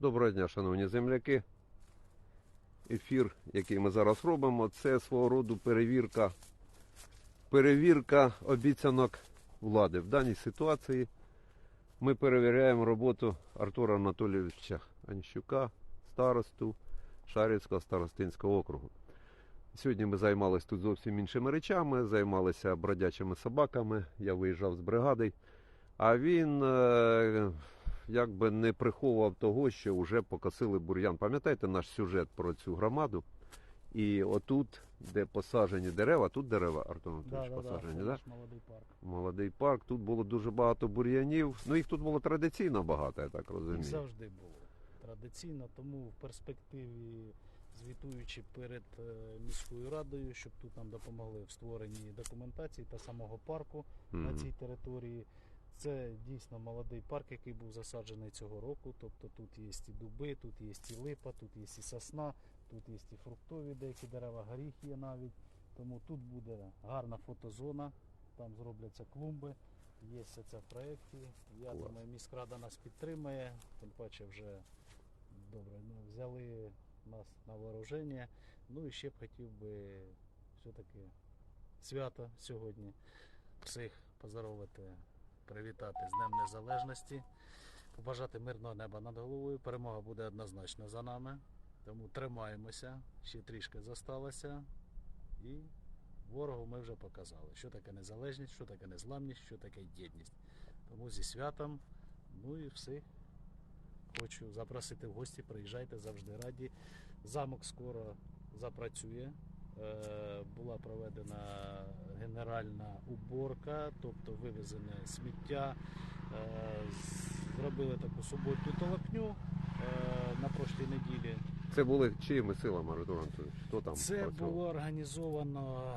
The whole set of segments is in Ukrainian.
Доброго дня, шановні земляки. Ефір, який ми зараз робимо, це свого роду перевірка, перевірка обіцянок влади. В даній ситуації ми перевіряємо роботу Артура Анатолійовича Аніщука, старосту Шарівського старостинського округу. Сьогодні ми займалися тут зовсім іншими речами, займалися бродячими собаками. Я виїжджав з бригади. А він е, якби не приховував того, що вже покосили бур'ян. Пам'ятаєте наш сюжет про цю громаду? І отут, де посаджені дерева, тут дерева, Артур Анатолійович, посаджені, це да? наш молодий парк. Молодий парк, тут було дуже багато бур'янів. Ну їх тут було традиційно багато, я так Їх розумію. завжди було традиційно, тому в перспективі, звітуючи перед е, міською радою, щоб тут нам допомогли в створенні документації та самого парку на цій території. Це дійсно молодий парк, який був засаджений цього року. Тобто тут є і дуби, тут є і липа, тут є і сосна, тут є і фруктові деякі дерева, горіх є навіть. Тому тут буде гарна фотозона, там зробляться клумби. Є все це в проєкті. Я Клас. думаю, міськрада нас підтримує, тим паче вже добре ну, взяли нас на вооруження. Ну і ще б хотів би все-таки свято сьогодні всіх поздоровити, привітати з Днем Незалежності, побажати мирного неба над головою. Перемога буде однозначно за нами. Тому тримаємося, ще трішки зосталося. І ворогу ми вже показали, що таке незалежність, що таке незламність, що таке єдність. Тому зі святом, ну і всіх хочу запросити в гості, приїжджайте завжди раді. Замок скоро запрацює. Е, Була проведена генеральна уборка, тобто вивезене сміття. Е, Зробили таку суботню толокню е, на прошлій неділі. Це були чиїми силами, Артур Антонович? Хто там? Це працював? було організовано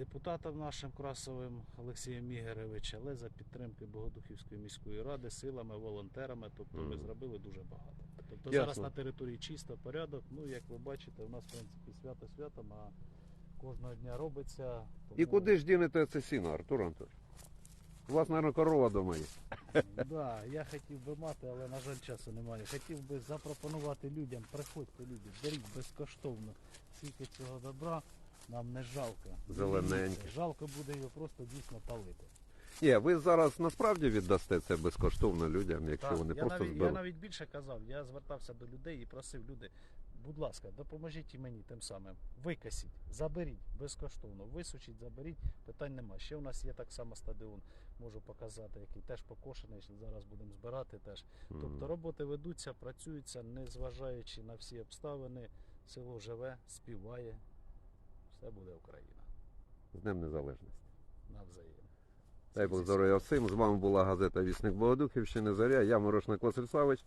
депутатом нашим Красовим Олексієм Ігоровичем, але за підтримки Богодухівської міської ради, силами, волонтерами. Тобто ми зробили дуже багато. Тобто Ясно. зараз на території чисто порядок. Ну як ви бачите, у нас в принципі свято святом, а кожного дня робиться. І куди ж дінете це сіно, Артур Анатолійович? У вас, мабуть, корова вдома є. Да, я хотів би мати, але на жаль часу немає. Хотів би запропонувати людям, приходьте люди, беріть безкоштовно. Скільки цього добра нам не жалко. Зелененьке. Жалко буде його просто дійсно палити. Ні, ви зараз насправді віддасте це безкоштовно людям, якщо Так, вони я, просто навіть, я зберуть. навіть більше казав, я звертався до людей і просив люди, будь ласка, допоможіть і мені тим самим. Викасіть, заберіть безкоштовно, висушіть, заберіть, питань нема. Ще у нас є так само стадіон, можу показати, який теж покошений. Зараз будемо збирати теж. Тобто роботи ведуться, працюються, незважаючи на всі обставини. Село живе, співає. Все буде Україна. З Днем Незалежності. Навзаєм. Дай Бог здоров'я всім. З вами була газета Вісник Богодухівщини Заря. Я Морошник Василь Савич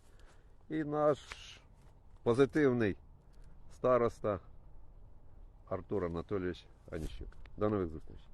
і наш позитивний староста Артур Анатолійович Аніщук. До нових зустрічей.